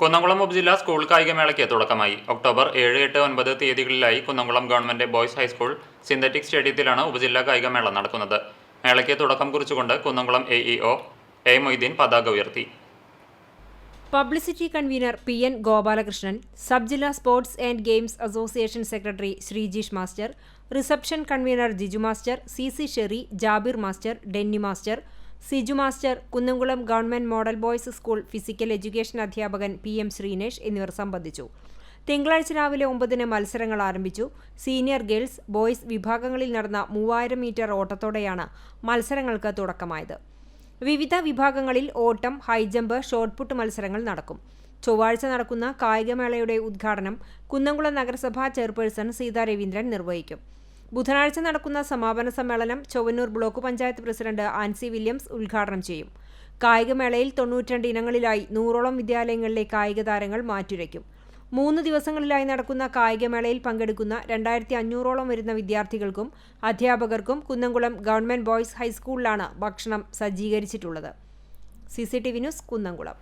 കുന്നംകുളം ഉപജില്ലാ സ്കൂൾ കായികമേളയ്ക്ക് തുടക്കമായി. ഒക്ടോബർ ഏഴ് എട്ട് ഒൻപത് തീയതികളിലായി Kunnamkulam government boys high school synthetic സ്റ്റേഡിയത്തിലാണ് ഉപജില്ലാ കായികമേള നടക്കുന്നത്. മേളയ്ക്ക് തുടക്കം കുറിച്ചുകൊണ്ട് Kunnamkulam A E O A Moideen പതാക ഉയർത്തി. Publicity convener P N Gopalakrishnan sub ജില്ലാ sports and games association secretary Sreejish master reception convener Jiju master C C Sherry Jabir master Denny master Siju master Kunnamkulam government model boys school physical education അധ്യാപകൻ P M Sreenesh എന്നിവർ സംബന്ധിച്ചു. തിങ്കളാഴ്ച രാവിലെ ഒമ്പതിന് മത്സരങ്ങൾ ആരംഭിച്ചു. Senior girls boys വിഭാഗങ്ങളിൽ നടന്ന മൂവായിരം മീറ്റർ ഓട്ടത്തോടെയാണ് മത്സരങ്ങൾക്ക് തുടക്കമായത്. വിവിധ വിഭാഗങ്ങളിൽ ഓട്ടം ഹൈജമ്പ് ഷോട്ട്പുട്ട് മത്സരങ്ങൾ നടക്കും. ചൊവ്വാഴ്ച നടക്കുന്ന കായികമേളയുടെ ഉദ്ഘാടനം കുന്നംകുളം നഗരസഭാ ചെയർപേഴ്സൺ സീതാ രവീന്ദ്രൻ നിർവഹിക്കും. ബുധനാഴ്ച നടക്കുന്ന സമാപന സമ്മേളനം Chowwannur block panchayat president Ancy Williams ഉദ്ഘാടനം ചെയ്യും. കായികമേളയിൽ തൊണ്ണൂറ്റിരണ്ട് ഇനങ്ങളിലായി നൂറോളം വിദ്യാലയങ്ങളിലെ കായിക താരങ്ങൾ മാറ്റുരയ്ക്കും. മൂന്ന് ദിവസങ്ങളിലായി നടക്കുന്ന കായികമേളയിൽ പങ്കെടുക്കുന്ന രണ്ടായിരത്തി അഞ്ഞൂറോളം വരുന്ന വിദ്യാർത്ഥികൾക്കും അധ്യാപകർക്കും കുന്നംകുളം ഗവൺമെന്റ് ബോയ്സ് ഹൈസ്കൂളിലാണ് ഭക്ഷണം സജ്ജീകരിച്ചിട്ടുള്ളത്. C news Kunnamkulam.